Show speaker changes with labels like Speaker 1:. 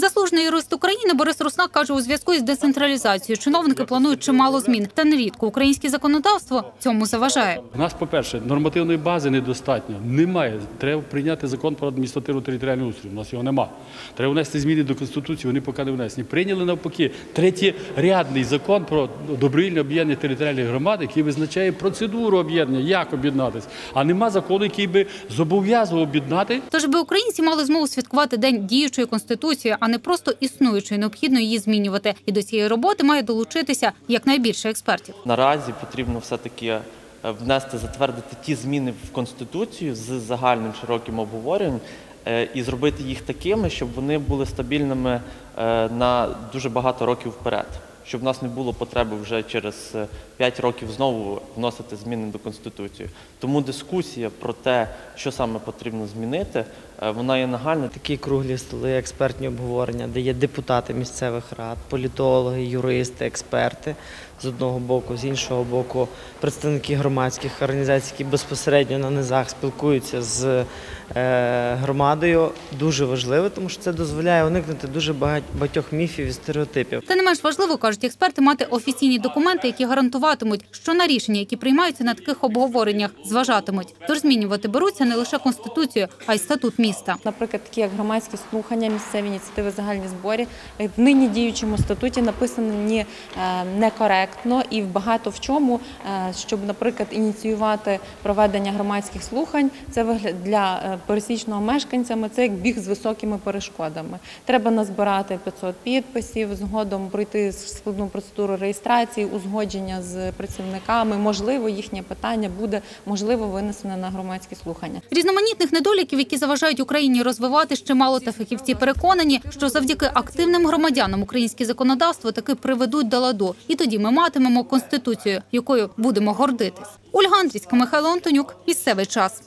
Speaker 1: Заслужений юрист України Борис Руснак каже, у зв'язку із децентралізацією чиновники планують чимало змін. Та нерідко українське законодавство цьому заважає.
Speaker 2: У нас, по-перше, нормативної бази недостатньо. Немає. Треба прийняти закон про адміністративну територіальну устрій. У нас його нема. Треба внести зміни до Конституції, вони поки не внесені. Прийняли навпаки третєрядний закон про добровільне об'єднання територіальних громад, який визначає процедуру об'єднання, як об'єднатися. А нема закону, який би зобов'язував об'єднати
Speaker 1: Тож би українці мали змогу святкувати день діючої конституції, а не просто існуючої, необхідно її змінювати. І до цієї роботи має долучитися якнайбільше експертів.
Speaker 3: Наразі потрібно все-таки е, внести, затвердити ті зміни в Конституцію з загальним широким обговоренням е, і зробити їх такими, щоб вони були стабільними е, на дуже багато років вперед. Щоб в нас не було потреби вже через 5 років знову вносити зміни до Конституції. Тому дискусія про те, що саме потрібно змінити, е, вона є нагальна.
Speaker 4: Такі круглі столи, експертні обговорення, де є депутати місцевих рад, політологи, юристи, експерти з одного боку, з іншого боку, представники громадських організацій, які безпосередньо на низах спілкуються з е, громадою. Дуже важливо, тому що це дозволяє уникнути дуже багать- багатьох міфів і стереотипів.
Speaker 1: Та не менш важливо, кажуть експерти, мати офіційні документи, які гарантуватимуть, що на рішення, які приймаються на таких обговореннях, зважатимуть. Тож змінювати беруться не лише конституцію, а й статут міста.
Speaker 5: Наприклад, такі як громадські слухання, місцеві ініціативи, загальні зборі е, в нині діючому статуті написані е, некоректно і багато в чому, е, щоб, наприклад, ініціювати проведення громадських слухань, це вигляд для е, пересічного мешканцями, це як біг з високими перешкодами. Треба назбирати 500 підписів, згодом пройти складну процедуру реєстрації, узгодження з працівниками. Можливо, їхнє питання буде можливо винесене на громадські слухання.
Speaker 1: Різноманітних недоліків, які заважають Україні розвивати ще мало, та фахівці переконані, що завдяки активним громадянам українське законодавство таки приведуть до ладу. І тоді ми матимемо конституцію, якою будемо гордитись. Ольга Андрійська, Михайло Антонюк. Місцевий час.